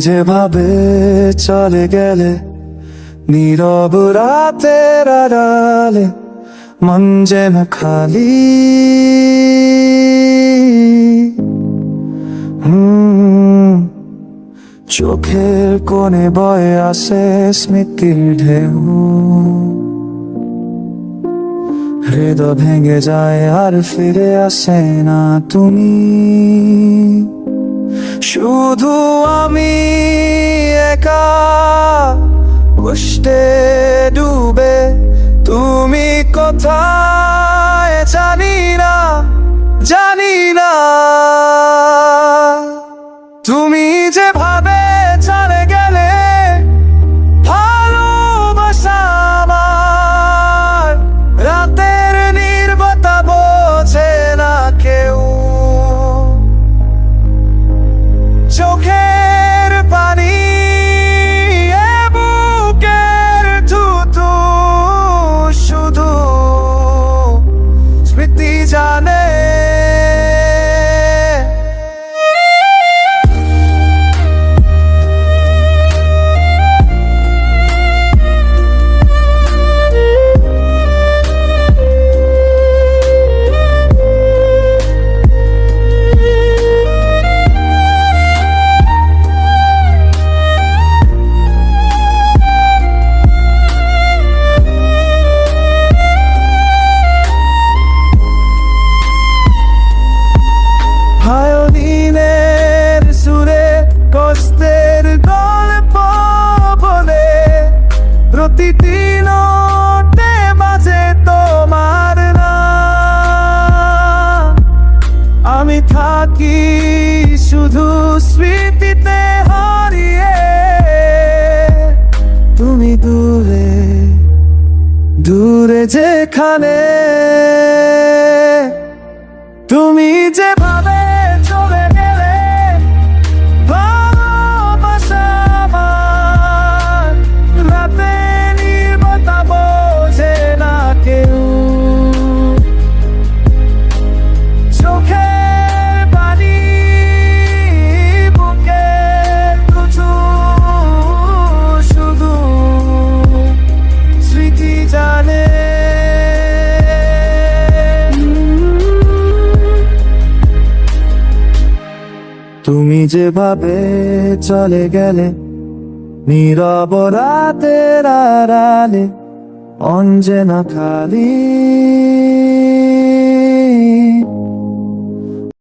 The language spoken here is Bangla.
যেভাবে চলে গেলে, নীরব রাতের আড়ালে, মন যেন খালি। চোখের কোণে বয়ে আসে স্মৃতির ঢেউ। হৃদয় ভেঙে যায় আর ফিরে আসে না তুমি। শুধু আমি একা কষ্টে ডুবে তুমি কোথায় জানি না জানি না। তুমি যেভাবে চলে দূরে যেখানে তুমি যেভাবে যেভাবে চলে গেলে নিরবরাতের আড়ালে অঞ্জনা খালি।